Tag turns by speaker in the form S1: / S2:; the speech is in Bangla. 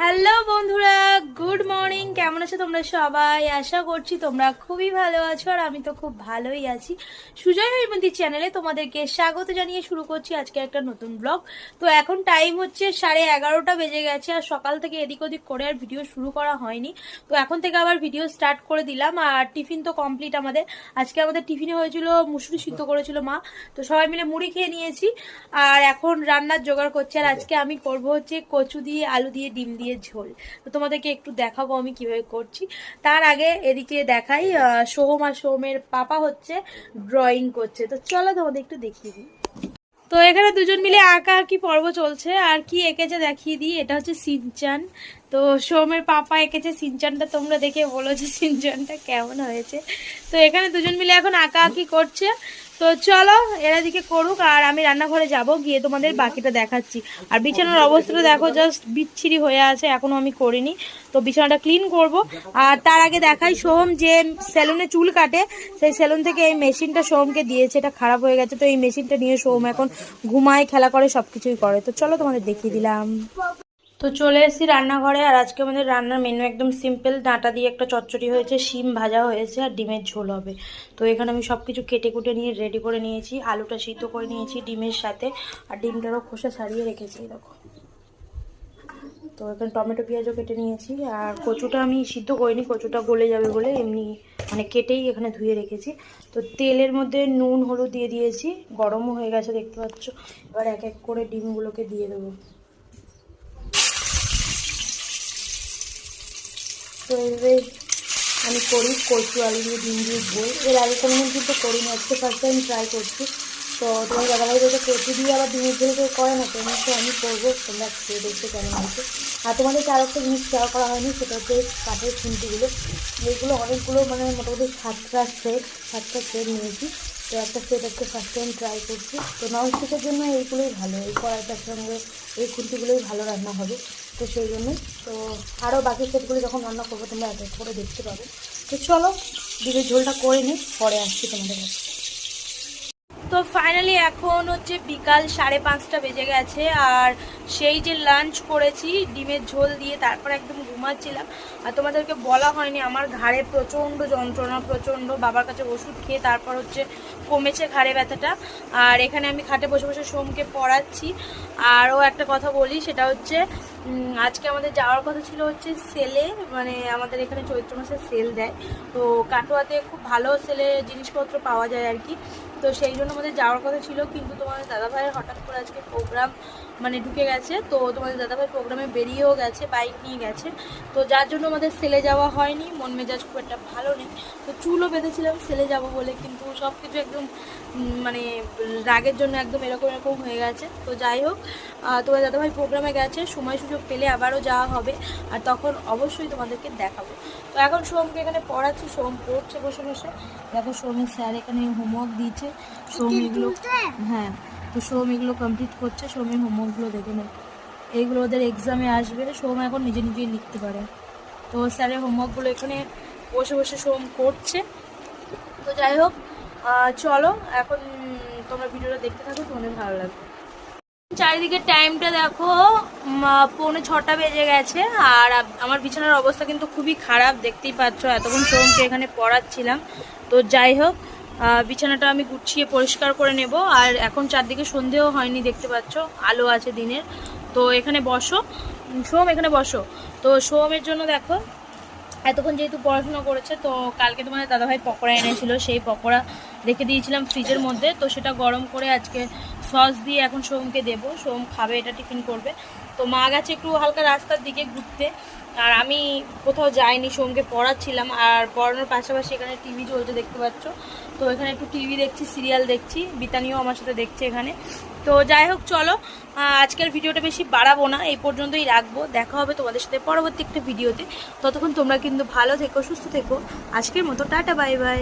S1: হ্যালো বন্ধুরা গুড মর্নিং কেমন আছো তোমরা সবাই? আশা করছি তোমরা খুবই ভালো আছো আর আমি তো খুব ভালোই আছি। সুজয় হৈমন্তী চ্যানেলে তোমাদেরকে স্বাগত জানিয়ে শুরু করছি আজকে একটা নতুন ব্লগ তো এখন টাইম হচ্ছে সাড়ে এগারোটা বেজে গেছে আর সকাল থেকে এদিক ওদিক করে আর ভিডিও শুরু করা হয়নি। তো এখন থেকে আবার ভিডিও স্টার্ট করে দিলাম আর টিফিন তো কমপ্লিট আমাদের। আজকে আমাদের টিফিনে হয়েছিল মুসুরি সিদ্ধ করেছিল মা। তো সবাই মিলে মুড়ি খেয়ে নিয়েছি আর এখন রান্নার জোগাড় করছি। আর আজকে আমি করব হচ্ছে কচু দিয়ে, আলু দিয়ে, ডিম দিয়ে ঝোল। তো তোমাদেরকে একটু দেখাবো আমি কীভাবে করছি। তার আগে এদিকে দেখাই সোহম আর সোহমের পাপা হচ্ছে ড্রয়িং করছে। তো চলো তোমাদের একটু দেখিয়ে দিই। তো এখানে দুজন মিলে আঁকা আঁকি পর্ব চলছে। আর কি এঁকেছে দেখিয়ে দিই, এটা হচ্ছে সিনচান। তো সোমের পাপা এঁকেছে সিনচানটা, তোমরা দেখে বলো যে সিনচানটা কেমন হয়েছে। তো এখানে দুজন মিলে এখন আঁকা আঁকি করছে। তো চলো, এরা দিকে করুক, আর আমি রান্নাঘরে যাব, গিয়ে তোমাদের বাকিটা দেখাচ্ছি। আর বিছানার অবস্থাটা দেখো জাস্ট বিচ্ছিরি হয়ে আছে, এখনও আমি করিনি। তো বিছানাটা ক্লিন করব। আর তার আগে দেখাই, সোহম যে সেলুনে চুল কাটে, সেই সেলুন থেকে এই মেশিনটা সোহমকে দিয়েছে, এটা খারাপ হয়ে গেছে। তো এই মেশিনটা নিয়ে সোহম এখন ঘুমায়, খেলা করে সব কিছুই করে। তো চলো তোমাদের দেখিয়ে দিলাম। তো চলে এসেছি রান্নাঘরে, আর আজকে আমাদের রান্নার মেনু একদম সিম্পল ডাঁটা দিয়ে একটা চচ্চড়ি হয়েছে, শিম ভাজা হয়েছে, আর ডিমের ঝোল হবে। তো এখানে আমি সব কিছু কেটে কুটে নিয়ে রেডি করে নিয়েছি, আলুটা সিদ্ধ করে নিয়েছি ডিমের সাথে, আর ডিমটারও খোসা ছাড়িয়ে রেখেছি দেখো। তো এখানে টমেটো, পেঁয়াজও কেটে নিয়েছি, আর কচুটা আমি সিদ্ধ করিনি, কচুটা গলে যাবে বলে এমনি মানে কেটেই এখানে ধুয়ে রেখেছি। তো তেলের মধ্যে নুন, হলুদ দিয়ে দিয়েছি, গরমও হয়ে গেছে, দেখতে পাচ্ছ। এবার এক এক করে ডিমগুলোকে দিয়ে দেবো। এইভাবে আমি করি, কচু, আলু দিয়ে ডিম দিয়ে ঝোল এর আগে কোনো দিন কিন্তু করিনি, আজকে ফার্স্ট টাইম ট্রাই করছি। তো তোমার দাদাভাই বলতে কচু দিয়ে আবার ডিমের ঝোল কেউ করে না? তো তো আমি করব, তোমরা খেয়ে দেখতে কেমন হয়েছে। আর তোমাদেরকে আরও একটা জিনিস শেয়ার করা হয়নি, সেটা হচ্ছে কাঠের খুন্তিগুলো। এইগুলো অনেকগুলো মানে মোটামুটি সাতটা সেট সাতটা সেট নিয়েছি। তো একটা সেট আজকে ফার্স্ট টাইম ট্রাই করছি। তো নন ননস্টিকের জন্য এইগুলোই ভালো, এই কড়াইটার সঙ্গে এই খুন্তিগুলোই ভালো রান্না হবে। তো সেই জন্যই। তো আরও বাকি সেটগুলো যখন রান্না করব তোমরা এক করে দেখতে পাবে। তো চলো, দিদির ঝোলটা করে নিই, পরে আসছি তোমাদের কাছে। তো ফাইনালি এখন হচ্ছে বিকাল সাড়ে পাঁচটা বেজে গেছে, আর সেই যে লাঞ্চ করেছি, ডিমের ঝোল দিয়ে তারপর একদম ঘুমাচ্ছিলাম। আর তোমাদেরকে বলা হয়নি, আমার ঘাড়ে প্রচণ্ড যন্ত্রণা, প্রচণ্ড বাবার কাছে ওষুধ খেয়ে তারপর হচ্ছে কমেছে ঘাড়ে ব্যথাটা। আর এখানে আমি খাটে বসে বসে সোমকে পড়াচ্ছি। আরও একটা কথা বলি, সেটা হচ্ছে আজকে আমাদের যাওয়ার কথা ছিল হচ্ছে সেলে মানে আমাদের এখানে চৈত্র মাসে সেল দেয়। তো কাটোয়াতে খুব ভালো সেলে জিনিসপত্র পাওয়া যায় আর কি। তো সেই জন্য আমাদের যাওয়ার কথা ছিল, কিন্তু তোমার দাদাভাইয়ের হঠাৎ করে আজকে প্রোগ্রাম মানে ঢুকে গেছে। তো তোমাদের দাদাভাই প্রোগ্রামে বেরিয়েও গেছে বাইক নিয়ে গেছে। তো যার জন্য আমাদের সেলে যাওয়া হয়নি। মন মেজাজ খুব একটা ভালো নেই। তো চুলও বেঁধেছিলাম সেলে যাব বলে কিন্তু সব কিছু একদম মানে রাগের জন্য একদম এরকম এরকম হয়ে গেছে। তো যাই হোক তোমার দাদাভাই প্রোগ্রামে গেছে। সময় সুযোগ পেলে আবারও যাওয়া হবে। আর তখন অবশ্যই তোমাদেরকে দেখাবো। তো এখন সোমকে এখানে পড়াচ্ছি। সোম পড়ছে বসে বসে। দেখো সোমের স্যার এখানে হোমওয়ার্ক দিয়েছে। সোম এগুলো হ্যাঁ। তো সোম এগুলো কমপ্লিট করছে সোমের হোমওয়ার্কগুলো দেখে নেয় এইগুলো ওদের এক্সামে আসবে, সোম এখন নিজে নিজেই লিখতে পারে। তো স্যারের হোমওয়ার্কগুলো এখানে বসে বসে সোম করছে। তো যাই হোক চলো, এখন তোমরা ভিডিওটা দেখতে থাকো, তোমাদের ভালো লাগবে। চারিদিকে টাইমটা দেখো পৌনে ছটা বেজে গেছে, আর আমার বিছানার অবস্থা কিন্তু খুবই খারাপ, দেখতেই পাচ্ছ, এতক্ষণ সোমকে এখানে পড়াচ্ছিলাম। তো যাই হোক বিছানাটা আমি গুছিয়ে পরিষ্কার করে নেব। আর এখন চারদিকে সন্ধেও হয়নি, দেখতে পাচ্ছ, আলো আছে দিনের। তো এখানে বসো। সোম, এখানে বসো। তো সোমের জন্য দেখো, এতক্ষণ যেহেতু পড়াশোনা করেছে, তো কালকে তোমাদের দাদাভাই পকোড়া এনেছিল, সেই পকোড়া রেখে দিয়েছিলাম ফ্রিজের মধ্যে। তো সেটা গরম করে আজকে সস দিয়ে এখন সোমকে দেবো। সোম খাবে, এটা টিফিন করবে। তো মা গেছে একটু হালকা রাস্তার দিকে ঘুরতে। আর আমি কোথাও যাইনি, সোমকে পড়াচ্ছিলাম, আর পড়ানোর পাশাপাশি এখানে টিভি চলছে দেখতে পাচ্ছ। তো এখানে একটু টিভি দেখছি সিরিয়াল দেখছি, বিতানিও আমার সাথে দেখছে এখানে। তো যাই হোক, চলো আজকের ভিডিওটা বেশি বাড়াবো না, এই পর্যন্তই রাখব। দেখা হবে তোমাদের সাথে পরবর্তী একটা ভিডিওতে। ততক্ষণ তোমরা কিন্তু ভালো থেকো, সুস্থ থেকো। আজকের মতো, টাটা বাই বাই